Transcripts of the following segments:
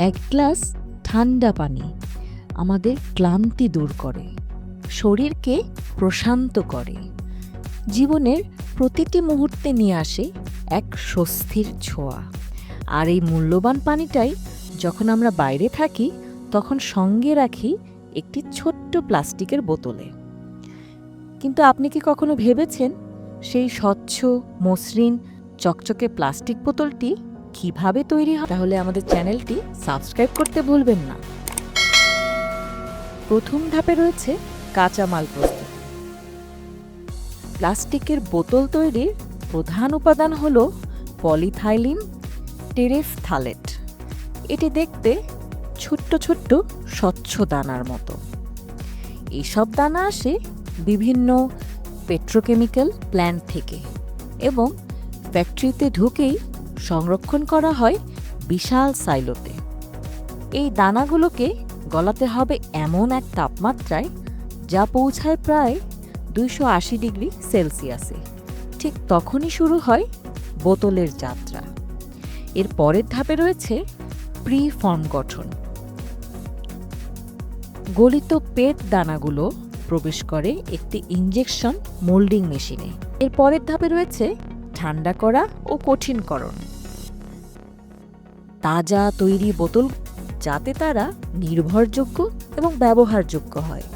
এক গ্লাস ঠান্ডা পানি আমাদের ক্লান্তি দূর করে, শরীরকে প্রশান্ত করে। জীবনের প্রতিটি মুহূর্তে নিয়ে আসে এক স্বস্তির ছোঁয়া। আর এই মূল্যবান পানিটাই যখন আমরা বাইরে থাকি, তখন সঙ্গে রাখি একটি ছোট্ট প্লাস্টিকের বোতলে। কিন্তু আপনি কি কখনো ভেবেছেন সেই স্বচ্ছ, মসৃণ, চকচকে প্লাস্টিক বোতলটি কীভাবে তৈরি হয়, তাহলে আমাদের চ্যানেলটি সাবস্ক্রাইব করতে ভুলবেন না। প্রথম ধাপে রয়েছে কাঁচামাল প্রস্তুত। প্লাস্টিকের বোতল তৈরির প্রধান উপাদান হল পলিথাইলিন টেরেফথালেট। এটি দেখতে ছোট্ট ছোট্ট স্বচ্ছ দানার মতো। এইসব দানা আসে বিভিন্ন পেট্রোকেমিক্যাল প্ল্যান্ট থেকে এবং ফ্যাক্টরিতে ঢুকেই সংরক্ষণ করা হয় বিশাল সাইলোতে। এই দানাগুলোকে গলাতে হবে এমন এক তাপমাত্রায় যা পৌঁছায় প্রায় দুইশো আশি ডিগ্রি সেলসিয়াসে। ঠিক তখনই শুরু হয় বোতলের যাত্রা। এর পরের ধাপে রয়েছে প্রি ফর্ম গঠন। গলিত পেট দানাগুলো প্রবেশ করে একটি ইঞ্জেকশন মোল্ডিং মেশিনে। এর পরের ধাপে রয়েছে ঠান্ডা করা ও কঠিনকরণ। তাজা তৈরি বোতল যাতে তারা নির্ভরযোগ্য এবং ব্যবহারযোগ্য হয়।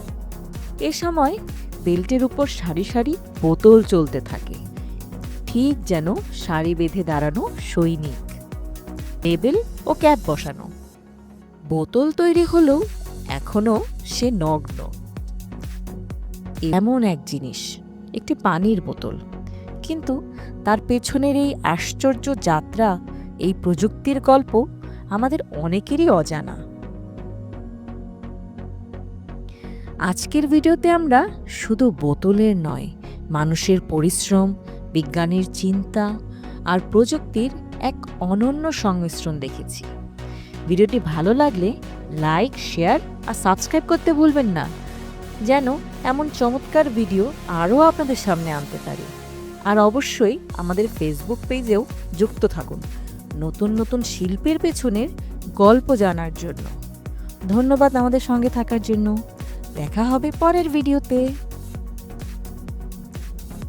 এ সময় বেল্টের উপর সারি সারি বোতল চলতে থাকে, ঠিক যেন সারি বেঁধে দাঁড়ানো সৈনিক লেবেল ও ক্যাপ বসানো। বোতল তৈরি হলেও এখনও সে নগ্ন। এমন এক জিনিস, একটি পানির বোতল। কিন্তু তার পেছনের এই আশ্চর্য যাত্রা এই প্রযুক্তির গল্প আমাদের অনেকেরই অজানা। আজকের ভিডিওতে আমরা শুধু বোতলের নয়, মানুষের পরিশ্রম, বিজ্ঞানীর চিন্তা আর প্রযুক্তির এক অনন্য সংমিশ্রণ দেখেছি। ভিডিওটি ভালো লাগলে লাইক, শেয়ার আর সাবস্ক্রাইব করতে ভুলবেন না, যেন এমন চমৎকার ভিডিও আরও আপনাদের সামনে আনতে পারি। আর অবশ্যই আমাদের ফেসবুক পেজেও যুক্ত থাকুন। নতুন নতুন শিল্পের পেছনের গল্প জানার জন্য। ধন্যবাদ আমাদের সঙ্গে থাকার জন্য। দেখা হবে পরের ভিডিওতে।